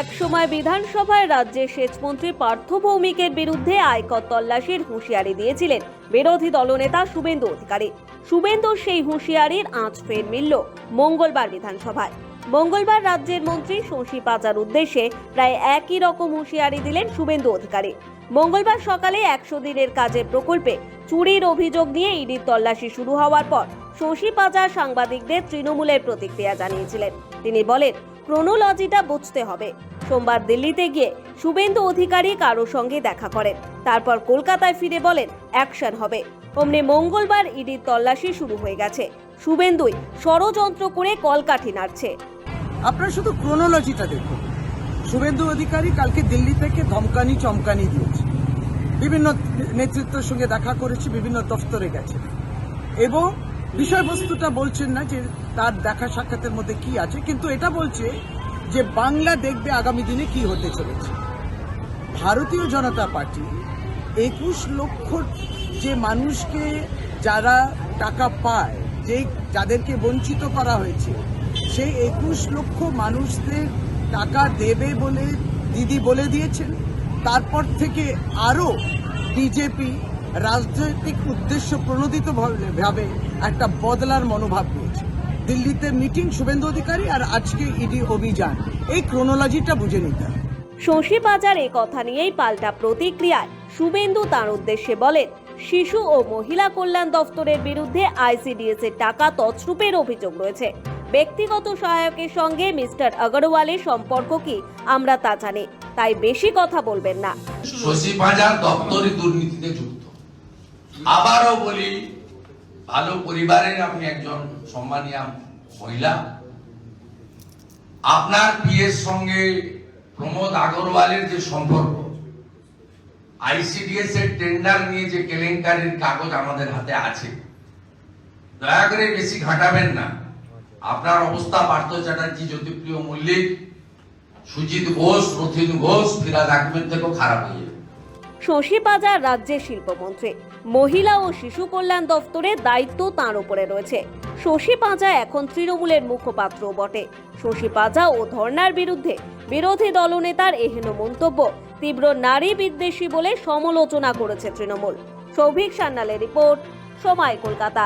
একসময় বিধানসভায় রাজ্যের সেচমন্ত্রী পার্থ ভৌমিকের বিরুদ্ধে আয়কর তল্লাশির হুঁশিয়ারি দিয়েছিলেন বিরোধী দলনেতা শুভেন্দু অধিকারী। শুভেন্দুর সেই হুঁশিয়ারির আঁচ ফের মিলল মঙ্গলবার বিধানসভায়। মঙ্গলবার রাজ্যের মন্ত্রী শশী পাচার উদ্দেশ্যে প্রায় একই রকম হুঁশিয়ারি দিলেন শুভেন্দু অধিকারী। মঙ্গলবার সকালে একশো দিনের কাজের প্রকল্পে চুরির অভিযোগ নিয়ে ইডির তল্লাশি শুরু হওয়ার পর শশী পাচার সাংবাদিকদের তৃণমূলের প্রতিক্রিয়া জানিয়েছিলেন। তিনি বলেন ক্রোনোলজিটা বুঝতে হবে। সোমবার দিল্লিতে গিয়ে শুভেন্দু অধিকারী কারও সঙ্গে দেখা করেন। তারপর কলকাতায় ফিরে বলেন, অ্যাকশন হবে। অমনি মঙ্গলবার ইডির তল্লাশি শুরু হয়ে গেছে। শুভেন্দুই ষড়যন্ত্র করে কলকাঠি নাড়ছে। আপনারা শুধু ক্রোনোলজিটা দেখুন। শুভেন্দু অধিকারী কালকে দিল্লি থেকে ধমকানি, চমকানি দিয়েছে। বিভিন্ন নেতৃত্বের সঙ্গে দেখা করেছে, বিভিন্ন দফতরে গেছে। এবং বিষয়বস্তুটা বলছেন না যে তার দেখা সাক্ষাতের মধ্যে কি আছে, কিন্তু এটা বলছে যে বাংলা দেখবে আগামী দিনে কি হতে চলেছে। ভারতীয় জনতা পার্টি একুশ লক্ষ যে মানুষকে যারা টাকা পায়, যে যাদেরকে বঞ্চিত করা হয়েছে, সেই একুশ লক্ষ মানুষদের টাকা দেবে বলে দিদি বলে দিয়েছেন। তারপর থেকে আরও বিজেপি রাজনৈতিক উদ্দেশ্য প্রণোদিত ভাবে একটা বদলার মনোভাব নিয়েছে দিল্লিতে মিটিং শুভেন্দু অধিকারী আর আজকে ইডি অভিযান। এই ক্রোনোলজিটা বুঝে নিতে হবে। শশী পাচার এ কথা নিয়েই পাল্টা প্রতিক্রিয়ায় শুভেন্দু তার উদ্দেশ্যে বলেন শিশু ও মহিলা কল্যাণ দফতরের বিরুদ্ধে আইসিডিএস এর টাকা তছরূপের অভিযোগ রয়েছে। ব্যক্তিগত সহায়কের সঙ্গে মিস্টার আগরওয়ালের সম্পর্ক কি আমরা তা জানি তাই বেশি কথা বলবেন না। শশী পাঁজার দপ্তরি দুর্নীতিতে যুক্ত। আবারও বলি, ভালো পরিবারের আপনি একজন সম্মানীয় মহিলা। আপনার বিয়ের সঙ্গে প্রমোদ আগরওয়ালের যে সম্পর্ক আইসিডিএস এর টেন্ডার নিয়ে যে কেলেঙ্কারির কাগজ আমাদের হাতে আছে, দয়া করে বেশি ঘাটাবেন না। আপনার অবস্থা পার্থ চ্যাটার্জি, জ্যোতিপ্রিয় মল্লিক, সুজিত ঘোষ, রথিন ঘোষ, ফিরাদ আহমেদ থেকেও খারাপ হয়ে শশী বাজার রাজ্যের শিল্পমন্ত্রী। মহিলা ও শিশু কল্যাণ দফতরের দায়িত্ব তাঁর উপরে রয়েছে। শশী পাঁজা এখন তৃণমূলের মুখপাত্র বটে। শশী পাঁজা ও ধর্নার বিরুদ্ধে বিরোধী দলনেতার এহেন মন্তব্য তীব্র নারী বিদ্বেষী বলে সমালোচনা করেছে তৃণমূল। সৌভিক সান্নালের রিপোর্ট, সময় কলকাতা।